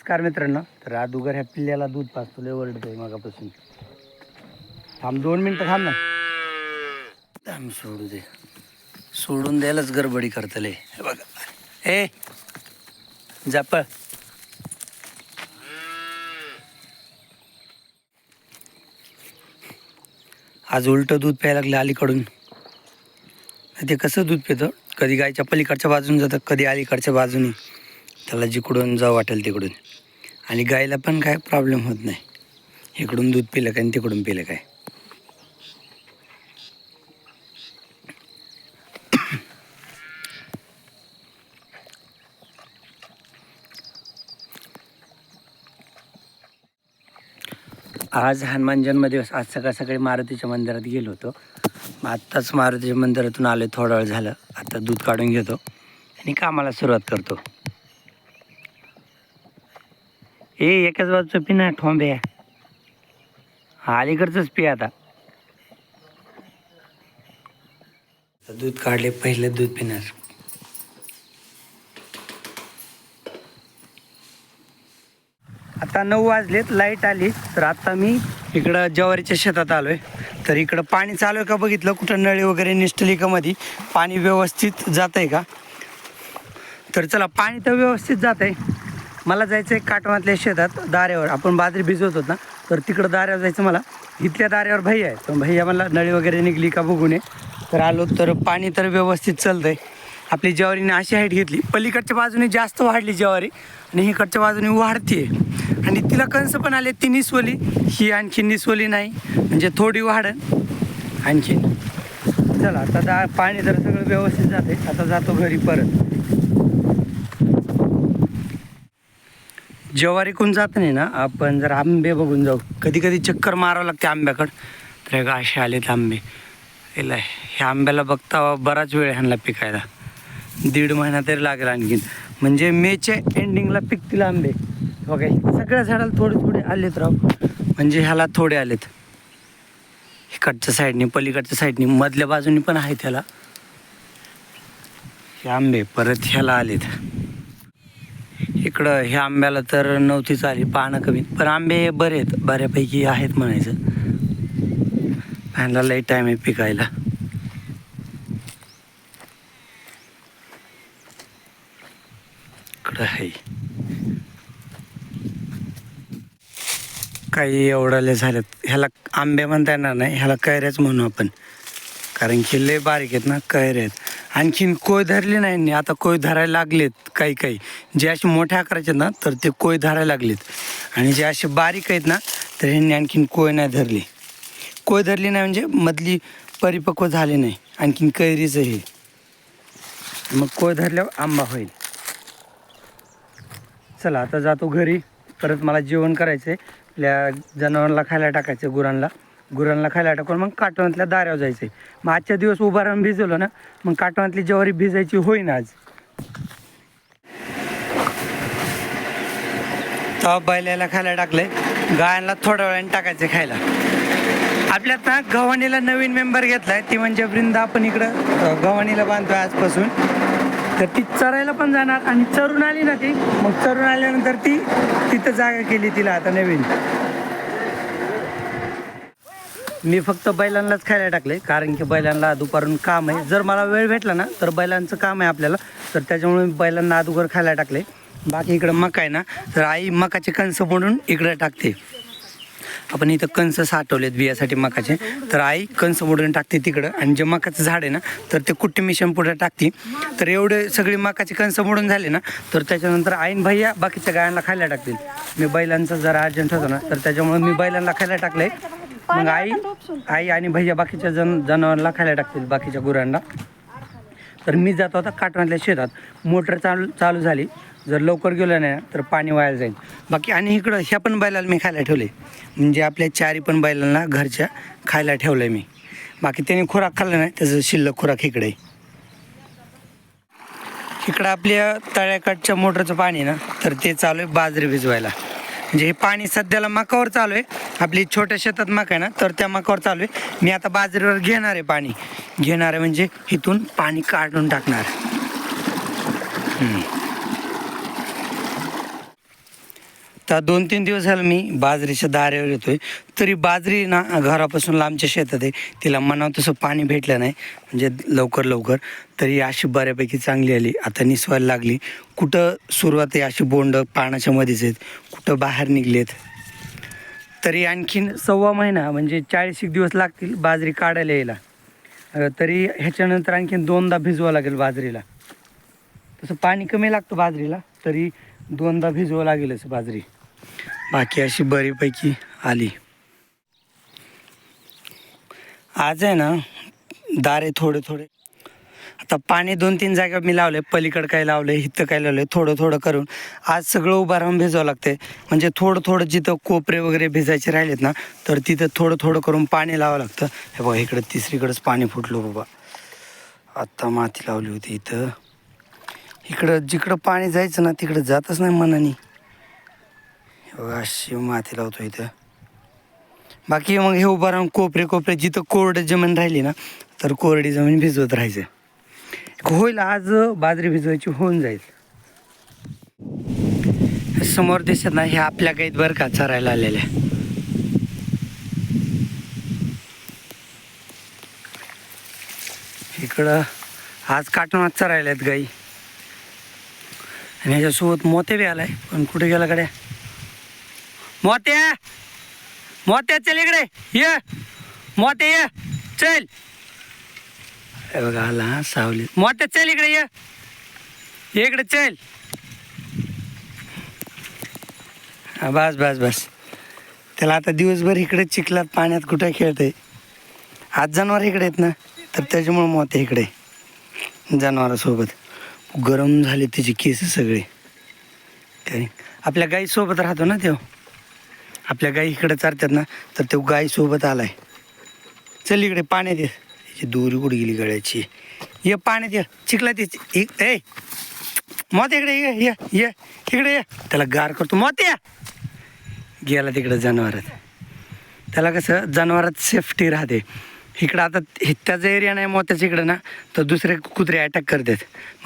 नमस्कार मित्रांनो. तर अगोदर ह्या पिल्ल्याला दूध पाचतो लय ओरडतोय मगापासून. थांब दोन मिनटं थांब ना. थांब सोडू दे. सोडून द्यायलाच गडबडी करतले हे बघा. ए जापळ आज उलटं दूध प्यायला लागलं अलीकडून. ते कसं दूध पितं? कधी गायच्या पलीकडच्या बाजूने जातं कधी अलीकडच्या बाजूने. त्याला जिकडून जावं वाटेल तिकडून. आणि गायला पण काय प्रॉब्लेम होत नाही. इकडून दूध पिलं काय आणि तिकडून पिलं काय? आज हनुमान जन्मदिवस आज सकाळ सकाळी मारुतीच्या मंदिरात गेलो होतो. आत्ताच मारुतीच्या मंदिरातून आलो थोडा वेळ झालं. आता दूध काढून घेतो. आणि कामाला सुरुवात करतो. ए एकाच बाजूचं पी ना ठोंबे. हा अलीकडचंच पी आता. आता दूध काढले पहिले दूध पिणार. आता नऊ वाजलेत लाइट आली तर आता मी इकडं ज्वारीच्या शेतात आलोय. तर इकडं पाणी चालू आहे का बघितलं? कुठं नळी वगैरे निष्ठली का मध्ये पाणी व्यवस्थित जात आहे का? तर चला पाणी तर व्यवस्थित जात आहे मला जायचं आहे काटवातल्या शेतात दाऱ्यावर. आपण बाजरी भिजवत होत ना तर तिकडं दाऱ्यावर जायचं मला. इथल्या दाऱ्यावर भैया आहे तर भैया मला नळी वगैरे निघली का बघून ये. तर आलो तर पाणी तर व्यवस्थित चालतं आहे आपली ज्वारीने अशी हाईट घेतली. पलीकडच्या बाजूने जास्त वाढली ज्वारी आणि हीकडच्या बाजूने वाढते आणि तिला कंस पण आले ती निसवली. ही आणखी निसवली नाही. म्हणजे थोडी वाढन. आणखीन चला आता दा पाणी तर सगळं व्यवस्थित जाते आता जातो घरी परत. ज्वारीकून जात नाही ना आपण जर आंबे बघून जाऊ. कधी कधी चक्कर मारावं लागते आंब्याकडं. तर एक का असे आलेत आंबे. याला ह्या आंब्याला बघता बराच वेळ ह्यांना पिकायला. दीड महिना तरी लागेल आणखीन. म्हणजे मेच्या एंडिंगला पिकतील आंबे. बघा सगळ्या झाडाला थोडे थोडे आलेत राव. म्हणजे ह्याला थोडे आलेत. इकडच्या साईडने पलीकडच्या साईडने मधल्या बाजूनी पण आहेत त्याला. हे आंबे परत ह्याला आलेत. इकडं ह्या आंब्याला तर नव्हती चाली पानं कमी. पण आंबे बरे आहेत बऱ्यापैकी आहेत म्हणायचं. ह्यांना लई टाईम आहे पिकायला. इकडं आहे. काही एवढाले झालेत ह्याला आंबे म्हणता येणार नाही ह्याला कैऱ्याच म्हणू आपण. कारण की लय बारीक आहेत ना कैऱ्या आहेत. आणखीन कोय धरले नाही यांनी. आता कोय धरायला लागलेत काही काही. जे असे मोठ्या आकाराचे आहेत ना तर ते कोय धरायला लागलेत. आणि जे असे बारीक आहेत ना तर ह्यांनी आणखीन कोय नाही धरली. कोय धरली नाही म्हणजे मधली परिपक्व झाले नाही. आणखीन कैरीचं हे. मग कोय धरल्यावर आंबा होईल. चला आता जातो घरी. परत मला जेवण करायचं आहे आपल्या जनावरांना खायला टाकायचं गुरांना. गुरांना खायला टाकून मग काटवणातल्या दाऱ्यावर जायचं आहे मग आजच्या दिवस उभा राहून भिजवलं ना मग काटवणातली ज्वारी भिजायची होईना आज. तेव्हा बैलाला खायला टाकलंय. गायांना थोड्या वेळाने टाकायचं खायला. आपल्यात ना गव्हाणीला नवीन मेंबर घेतलाय. ती म्हणजे वृंदा आपण इकडं गव्हाणीला बांधतोय आजपासून. तर ती चरायला पण जाणार आणि चरून आली ना ती. मग चरून आल्यानंतर ती तिथं जागा केली तिला आता नवीन. मी फक्त बैलांनाच खायला टाकले कारण की बैलांना दुपारून काम आहे. जर मला वेळ भेटला ना तर बैलांचं काम आहे आपल्याला. तर त्याच्यामुळे मी बैलांना अदुगर खायला टाकले बाकी इकडं मका आहे ना तर आई मकाचे कणसं म्हणून इकडं टाकते. आपण इथं कंस साठवलेत बियासाठी मकाचे. तर आई कंस मोडून टाकते तिकडं. आणि जे मकाचं झाड आहे ना तर ते कुट्टी मिशन पुढे टाकते. तर एवढे सगळे मकाचे कंस मोडून झाले ना तर त्याच्यानंतर आईन भैया बाकीच्या गायांना खायला टाकतील. मी बैलांचं जरा अर्जंट होतो ना तर त्याच्यामुळे मी बैलांना खायला टाकलंय. मग आई आई आणि भैया बाकीच्या जन जनावरांना खायला टाकतील बाकीच्या गुरांना. तर मी जात होता काटवातल्या शेतात मोटर चालू चालू झाली. जर लवकर गेलो नाही ना, तर पाणी वाया जाईल. बाकी आणि इकडं ह्या पण बैलाला मी खायला ठेवले म्हणजे आपल्या चारी पण बैलांना घरच्या खायला ठेवलं मी. बाकी त्याने खुराक खाल्ला नाही त्याचं शिल्लक खुराक इकडे. इकडं आपल्या तळ्याकडच्या मोटरचं पाणी ना तर ते चालू आहे बाजरी भिजवायला. म्हणजे हे पाणी सध्याला मकावर चालू आहे. आपली छोट्या शेतात मका आहे ना तर त्या मकावर चालू आहे. मी आता बाजरीवर घेणार आहे पाणी. घेणार आहे म्हणजे इथून पाणी काढून टाकणार. आता दोन तीन दिवस झालं मी बाजरीच्या दाऱ्यावर येतोय. तरी बाजरी ना घरापासून लांबच्या शेतात आहे. तिला मनाव तसं पाणी भेटलं नाही. म्हणजे लवकर लवकर. तरी अशी बऱ्यापैकी चांगली आली. आता निसवायला लागली. कुठं सुरुवात आहे अशी बोंड पाण्याच्या मध्येच आहेत. कुठं बाहेर निघलेत. तरी आणखीन सव्वा महिना म्हणजे चाळीस एक दिवस लागतील बाजरी काढायला यायला. तरी ह्याच्यानंतर आणखीन दोनदा भिजवावं लागेल बाजरीला. तसं पाणी कमी लागतं बाजरीला. तरी दोनदा भिजवावं लागेलच बाजरी. बाकी अशी बरीपैकी आली. आज आहे ना दारे थोडे थोडे. आता पाणी दोन तीन जागा मी लावले पलीकडं काय लावले इथं काय लावले थोडं थोडं करून. आज सगळं उभं राहून भिजवावं लागते म्हणजे थोडं थोडं जिथं कोपरे वगैरे भिजायचे राहिलेत ना तर तिथं थोडं थोडं करून पाणी लावावं लागतं. हे बघा इकडं तिसरीकडंच पाणी फुटलं बाबा. आत्ता माती लावली होती इथं. इकडं जिकडं पाणी जायचं ना तिकडं जातच नाही मनाने. अशी माती लावतो इथं. बाकी मग हे उभं राहून कोपरे कोपरे जिथं कोरडं जमीन राहिली ना तर कोरडी जमीन भिजवत राहायचं. होईल आज बाजरी भिजवायची होऊन जाईल. समोर दिसत ना हे आपल्या गाईत बरं का चरायला आलेल्या. इकडं आज काटूनात चरायला आहेत गाई. आणि ह्याच्यासोबत मोते बी आलाय पण कुठे गेला गड्या? मोत्या. मोत्या चल इकडे. ये. मोते ये. चल. हे बघा आला हा सावली. मोत्या चल इकडे ये. इकडे चल. बस बस बस. त्याला आता दिवसभर इकडे चिखलात पाण्यात कुठे खेळतंय? आज जनावर इकडे आहेत ना तर त्याच्यामुळे मोते इकडे. जनावरासोबत. गरम झाले त्याचे केस सगळे. काय? आपल्या गाईसोबत राहतो ना तो. आपल्या गाई इकडे चारतात ना तर तो गाईसोबत आलाय. चल इकडे पाण्यात ये. याची दोरी कुठे गेली गळ्याची. ये पाण्यात ये. चिखलात ते ए मत इकडे ये ये ये. इकडे ये. त्याला गार करतो. मत या. गेला तिकडे जनावरात. त्याला कसं जनावरात सेफ्टी राहते. इकडं आता हे- त्याचा एरिया नाही मोत्याच्या इकडं ना तर दुसरे कुत्रे अटॅक करतात.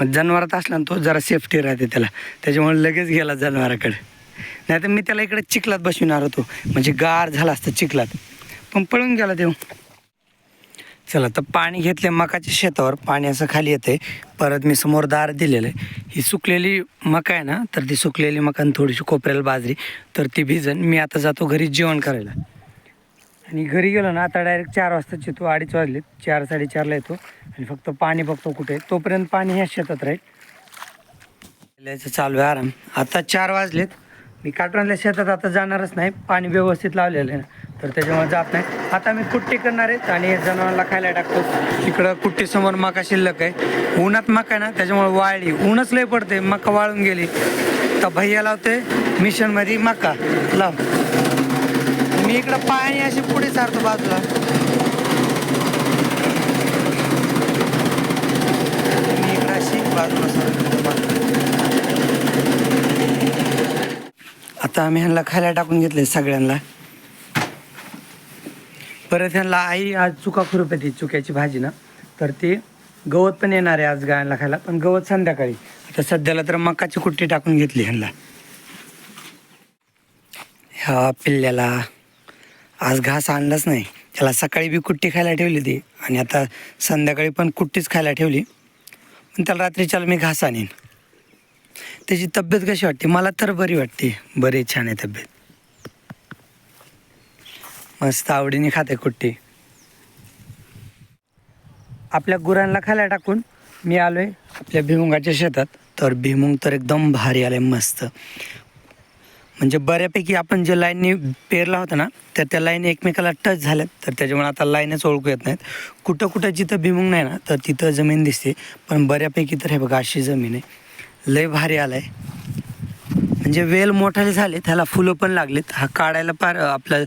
मग जनावरात असला ना तो जरा सेफ्टी राहते त्याला. त्याच्यामुळे लगेच गेला जनावराकडे. नाही तर मी त्याला इकडे चिखलात बसविणार होतो. म्हणजे गार झाला असतं चिखलात. पण पळून गेला देऊ चला तर पाणी घेतले मकाच्या शेतावर. पाणी असं खाली येते. परत मी समोर दार दिलेलं. आहे ही सुकलेली मका आहे ना तर ती सुकलेली मका आणि थोडीशी कोपऱ्याला बाजरी. तर ती भिजन. मी आता जातो घरी जेवण करायला. आणि घरी गेलो ना आता डायरेक्ट चार वाजताच येतो. अडीच वाजलेत चार साडेचारला येतो. आणि फक्त पाणी बघतो कुठे. तोपर्यंत पाणी ह्या शेतात राहील. चालू आहे आराम. आता चार वाजलेत. मी काटवणल्या शेतात आता जाणारच नाही पाणी व्यवस्थित लावलेलं आहे. तर त्याच्यामुळे जात नाही. आता मी कुट्टी करणार आहेत आणि जनावरांना खायला टाकतो. इकडं कुट्टीसमोर मका शिल्लक आहे. उन्हात मका आहे ना त्याच्यामुळे वाळली. ऊनच लय पडते मका वाळून गेली. तर भैया लावते मिशनमध्ये मका. लाव. मी इकडं पाणी अशी पुढे सारतो बाजूला मी इकडं अशी बाजूला सारतो आता आम्ही ह्यांना खायला टाकून घेतले सगळ्यांना. परत ह्यांना आई आज चुका खुरपती चुक्याची भाजी ना. तर ते गवत पण येणार आहे आज गायला खायला पण गवत संध्याकाळी. आता सध्याला तर मकाची कुट्टी टाकून घेतली ह्यांना. ह्या पिल्ल्याला आज घास आणलाच नाही. त्याला सकाळी बी कुट्टी खायला ठेवली ती आणि आता संध्याकाळी पण कुट्टीच खायला ठेवली. पण त्याला रात्रीच्याला मी घास आणीन. त्याची तब्येत कशी वाटते? मला तर बरी वाटते. बरी छान आहे तब्येत. मस्त आवडीने खाते कुट्टी. आपल्या गुरांना खायला टाकून मी आलोय आपल्या भिमुंगाच्या शेतात. तर भिमुंग तर एकदम भारी आले मस्त. म्हणजे बऱ्यापैकी आपण जे लाईननी पेरला होता ना तर त्या लाईन एकमेकाला टच झाल्यात. तर त्याच्यामुळे आता लाईनच ओळखू येत नाहीत. कुठं कुठं जिथं भिमुंग नाही ना तर तिथं जमीन दिसते. पण बऱ्यापैकी तर हे बघा अशी जमीन आहे. लय भारी आलाय. म्हणजे वेल मोठाले झाले त्याला फुलं पण लागलेत. हा काढायला पार आपलं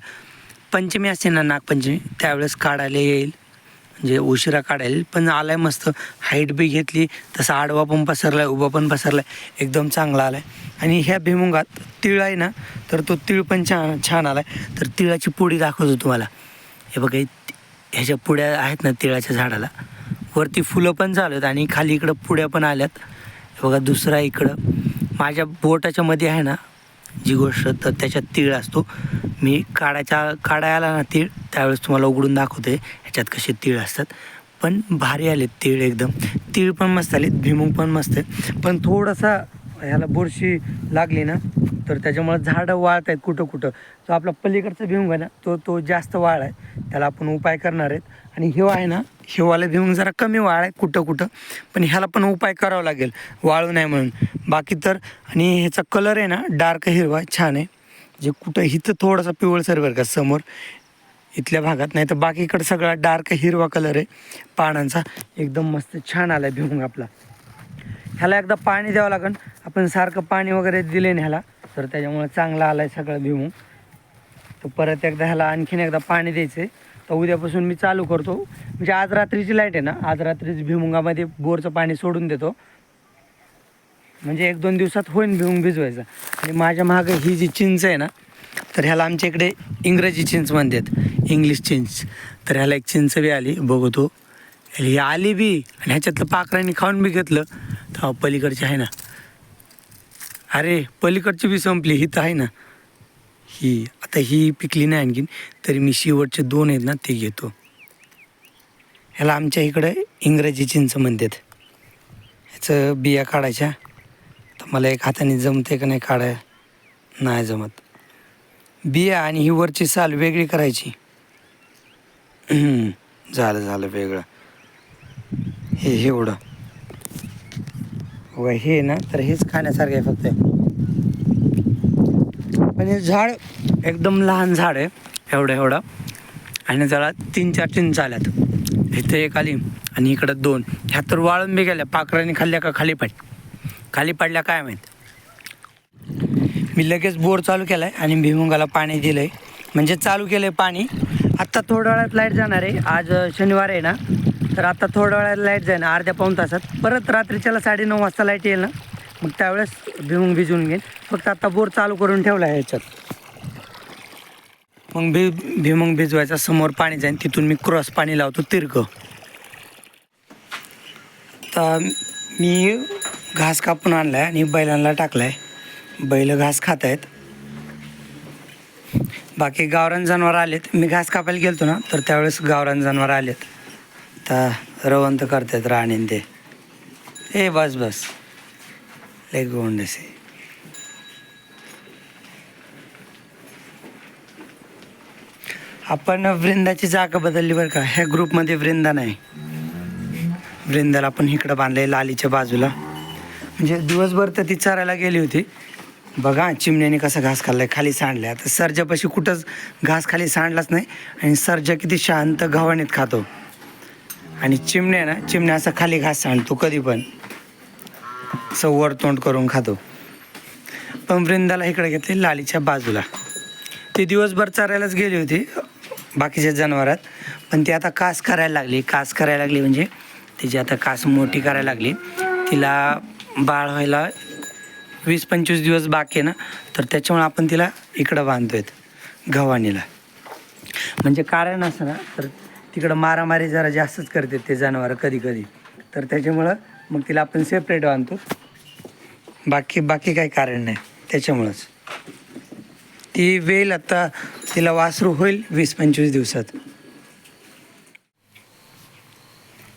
पंचमी असते ना नागपंचमी त्यावेळेस काढायला येईल. म्हणजे उशिरा काढायला पण आलाय मस्त. हाईट बी घेतली तसा आडवा पण पसरलाय उभा पण पसरलाय. एकदम चांगला आलाय. आणि ह्या भिमुंगात तिळ आहे ना तर तो तिळ पण छान छान आलाय. तर तिळाची पुडी दाखवतो तुम्हाला. हे बघा ह्याच्या पुड्या आहेत ना तिळाच्या झाडाला. वरती फुलं पण झालेत आहेत आणि खाली इकडं पुड्या पण आल्यात. बघा दुसरा इकडं. माझ्या बोटाच्या मध्ये आहे ना जी गोष्ट तर त्याच्यात तीळ असतो. मी काढायच्या काढायला ना तीळ त्यावेळेस तुम्हाला उघडून दाखवते ह्याच्यात कसे तीळ असतात. पण भारी आलेत तीळ एकदम. तीळ पण मस्त आलेत भिमुंग पण मस्त आहे पण थोडासा ह्याला बुरशी लागली ना तर त्याच्यामुळे झाडं वाळत आहेत कुठं कुठं. जो आपला पलीकडचा भिमुंग आहे ना तो तो जास्त वाळ आहे. त्याला आपण उपाय करणार आहेत. आणि हिवा आहे ना हिवाला भिमुग जरा कमी वाळ आहे कुठं कुठं. पण ह्याला पण उपाय करावा लागेल वाळू नाही म्हणून. बाकी तर आणि ह्याचा कलर आहे ना डार्क हिरवा छान आहे. जे कुठं हिथं थोडासा पिवळसर बरं का समोर. इथल्या भागात नाही तर बाकीकडे सगळा डार्क हिरवा कलर आहे पानांचा. एकदम मस्त छान आला आहे भिवंग आपला. ह्याला एकदा पाणी द्यावं लागेल आपण सारखं पाणी वगैरे दिले ना ह्याला तर त्याच्यामुळे चांगला आला आहे सगळं भिमुग. तर परत एकदा ह्याला आणखीन एकदा पाणी द्यायचं आहे तर उद्यापासून मी चालू करतो. म्हणजे आज रात्रीची लाइट आहे ना आज रात्रीच भिमुंगामध्ये बोरचं पाणी सोडून देतो. म्हणजे एक दोन दिवसात होईन भिवून भिजवायचं. आणि माझ्या मागं ही जी चिंच आहे ना तर ह्याला आमच्या इकडे इंग्रजी चिंच म्हणतात. इंग्लिश चिंच. तर ह्याला एक चिंच बी आली बघतो ही आली बी आणि ह्याच्यातलं पाकरांनी खाऊन बी घेतलं. तर पलीकडची आहे ना. अरे पलीकडची बी संपली ही तर आहे ना. ही आता ही पिकली नाही आणखीन तरी मी शेवटचे दोन आहेत ना ते घेतो. ह्याला आमच्या इकडे इंग्रजी चिंच म्हणतात. ह्याचं बिया काढायच्या. तर मला एक हाताने जमते का नाही काढाय? नाही जमत. बिया आणि ही वरची साल वेगळी करायची. झालं झालं वेगळं. हे हे एवढं. व हे ना तर हेच खाण्यासारखं आहे फक्त. पण हे झाड एकदम लहान झाड आहे एवढं एवढं. आणि त्याला तीन चार चिंच आल्यात. इथे एक आली आणि इकडं दोन. ह्या तर वाळून बी गेल्या पाखरांनी खाल्ल्या का खाली पाड. खाली पडल्या काय माहीत? मी लगेच बोर चालू केला आहे आणि भिमुंगाला पाणी दिलं आहे म्हणजे चालू केलं आहे पाणी. आत्ता थोड्या वेळात लाइट जाणार आहे. आज शनिवार आहे ना. तर आता थोड्या वेळात लाइट जाईल अर्ध्या पाऊन तासात. परत रात्रीच्याला साडेनऊ वाजता लाइट येईल ना. मग त्यावेळेस भिमुग भिजवून घेईन. फक्त आता बोर चालू करून ठेवला आहे ह्याच्यात. मग भी भिमंग भिजवायचा समोर पाणी जाईल तिथून मी क्रॉस पाणी लावतो तिरकं. तर मी घास कापून आणला आहे आणि बैलांना टाकला आहे बैल घास खात आहेत. बाकी गावरान जनावर आलेत. मी घास कापायला गेलतो ना तर त्यावेळेस गावरान जनावर आलेत. तर रवंत करतात राणीन ते. ए बस बस. लय गोंडसे आपण वृंदाची जागा बदलली बरं का? ह्या ग्रुपमध्ये वृंदा नाही. वृंदाला आपण इकडं बांधलंय लालीच्या बाजूला. म्हणजे दिवसभर तर ती चरायला गेली होती. बघा चिमण्याने कसा घास खाल्लाय खाली सांडलाय. आता सर्जापाशी कुठंच घास खाली सांडलाच नाही आणि सर्जा किती शांत गव्हाणीत खातो. आणि चिमण्या ना चिमण्या असा खाली घास सांडतो कधी पण. असं तोंड करून खातो. पण वृंदाला इकडे घेतले लालीच्या बाजूला. ती दिवसभर चरायलाच गेली होती बाकीच्या जनावरात. पण ती आता कास करायला लागली. कास करायला लागली म्हणजे तिची आता कास मोठी करायला लागली. तिला बाळ व्हायला वीस पंचवीस दिवस बाकी आहे ना तर त्याच्यामुळे आपण तिला इकडं बांधतोय गव्हाणीला म्हणजे कारण असं ना तर तिकडं मारामारी जरा जास्तच करते ते जनावरं कधी कधी तर त्याच्यामुळं मग तिला आपण सेपरेट बांधतो. बाकी बाकी काही कारण नाही. त्याच्यामुळंच. ती वेल आता तिला वासरू होईल वीस पंचवीस दिवसात.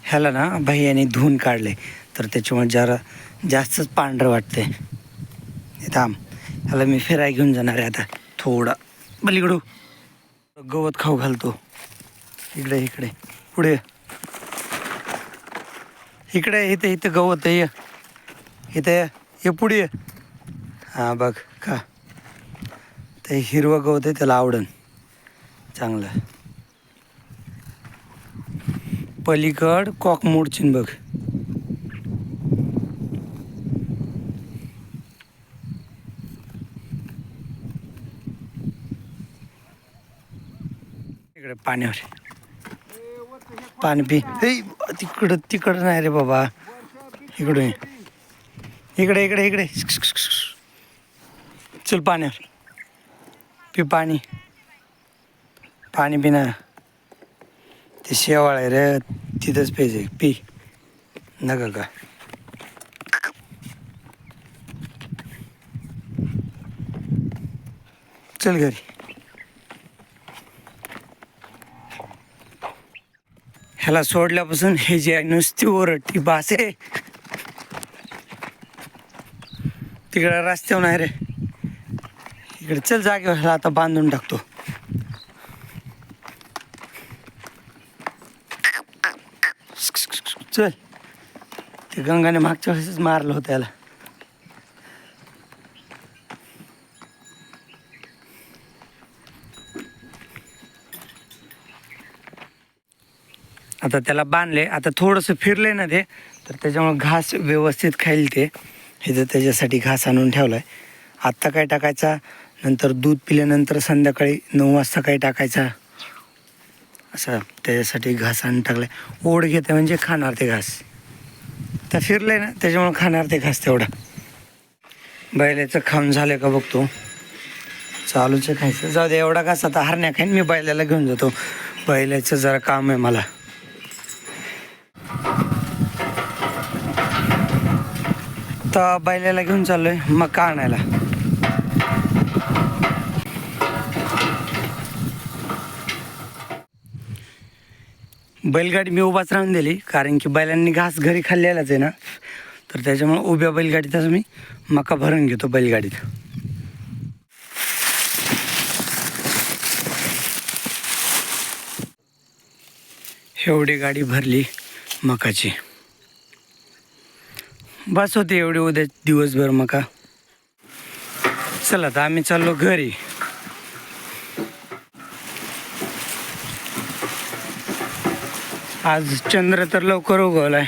ह्याला ना भैयाने धुवून काढले तर त्याच्यामुळे जरा जास्तच पांढरं वाटते हे थांब. ह्याला मी फिराय घेऊन जाणार आहे आता. थोडा. बलिकडू गवत खाऊ घालतो. इकडे इकडे. पुढे. इकडे इथे इथं गवत आहे. इथे. ये पुढे. हां बघ का ते हिरवं गवत आहे त्याला आवडन चांगलं पलीकड कॉक मोडचीन बघ इकडे पाण्यावर पाणी पी हे तिकडं तिकडं नाही रे बाबा. इकडे. इकडे इकडे इकडे. चल पाण्यावर. पी पाणी. पाणी पिना ते शेवाळ आहे रे. तिथंच पाहिजे पी. नका का? चल घरी. ह्याला सोडल्यापासून हे जे आहे नुसती ओरडती बास आहे. तिकडे रस्त्यावर नाही रे. इकडे चल जागेवर ह्याला आता बांधून टाकतो. चल. ते गंगाने मागच्या वेळेसच मारलं होतं याला. आता त्याला बांधले. आता थोडंसं फिरले ना ते तर त्याच्यामुळे घास व्यवस्थित खाईल ते. हे जर त्याच्यासाठी घास आणून ठेवला आहे आत्ता काय टाकायचा? नंतर दूध पिल्यानंतर संध्याकाळी नऊ वाजता काय टाकायचा? असं त्याच्यासाठी घास आणून टाकलाय. ओढ घेते म्हणजे खाणार ते घास. तर फिरलं आहे ना त्याच्यामुळे खाणार ते घास तेवढा. बैलाचं खाऊन झालं का बघतो. चालूच खायचं. जाऊ दे एवढा घास आता हरण्या खाईन मी बैलाला घेऊन जातो. बैलाचं जरा काम आहे मला. तर बैलाला घेऊन चाललोय मका आणायला बैलगाडी मी उभाच राहून दिली कारण की बैलांनी घास घरी खाल्लेलाच आहे ना. तर त्याच्यामुळे उभ्या बैलगाडीतच मी मका भरून घेतो बैलगाडीत. एवढी गाडी भरली मकाची. बस होते एवढी उद्या दिवसभर मका. चला आता आम्ही चाललो घरी. आज चंद्र तर लवकर उगवलाय.